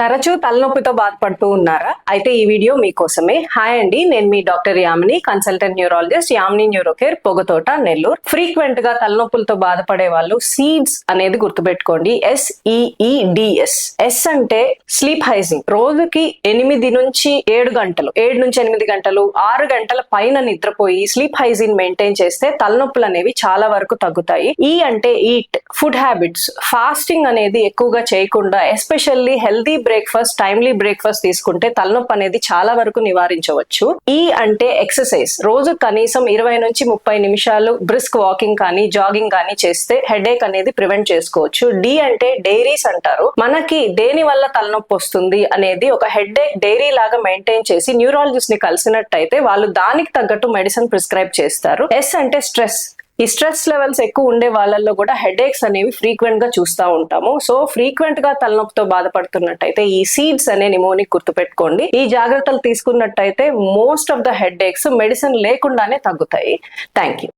తరచూ తలనొప్పితో బాధపడుతూ ఉన్నారా? అయితే ఈ వీడియో మీకోసమే. హాయ్ అండి నేను మీ doctor Yamini consultant neurologist Yamini Neurocare Pogathota Nellore. ఫ్రీక్వెంట్గా తలనొప్పులతో బాధపడే వాళ్ళు సీడ్స్ అనేది గుర్తుపెట్టుకోండి. ఎస్ఈఈడిఎస్ ఎస్ అంటే స్లీప్ హైజింగ్ రోజుకి ఎనిమిది నుంచి ఏడు గంటలు ఏడు నుంచి ఎనిమిది గంటలు ఆరు గంటల పైన నిద్రపోయి స్లీప్ హైజీన్ మెయింటైన్ చేస్తే తలనొప్పులు అనేవి చాలా వరకు తగ్గుతాయి. ఈ అంటే ఈట్ ఫుడ్ హ్యాబిట్స్ ఫాస్టింగ్ అనేది ఎక్కువగా చేయకుండా especially healthy breakfast timely breakfast తీసుకుంటే తలనొప్పి అనేది చాలా వరకు నివారించవచ్చు. ఈ అంటే ఎక్సర్సైజ్ రోజు కనీసం ఇరవై నుంచి ముప్పై నిమిషాలు బ్రిస్క్ వాకింగ్ కానీ జాగింగ్ కానీ చేస్తే హెడేక్ అనేది ప్రివెంట్ చేసుకోవచ్చు. డి అంటే డైరీస్ అంటారు. మనకి దేని వల్ల తలనొప్పి వస్తుంది అనేది ఒక హెడేక్ డైరీ లాగా మెయింటైన్ చేసి న్యూరాలజిస్ట్ని కలిసినట్టయితే వాళ్ళు దానికి తగ్గట్టు మెడిసిన్ ప్రిస్క్రైబ్ చేస్తారు. ఎస్ అంటే స్ట్రెస్ ఈ స్ట్రెస్ లెవెల్స్ ఎక్కువ ఉండే వాళ్ళల్లో కూడా హెడేక్స్ అనేవి ఫ్రీక్వెంట్గా చూస్తూ ఉంటాము. సో ఫ్రీక్వెంట్గా తలనొప్పితో బాధపడుతున్నట్టయితే ఈ సీడ్స్ అనే నిమోని గుర్తుపెట్టుకోండి. ఈ జాగ్రత్తలు తీసుకున్నట్టయితే most of the headaches medicine లేకుండానే తగ్గుతాయి. Thank you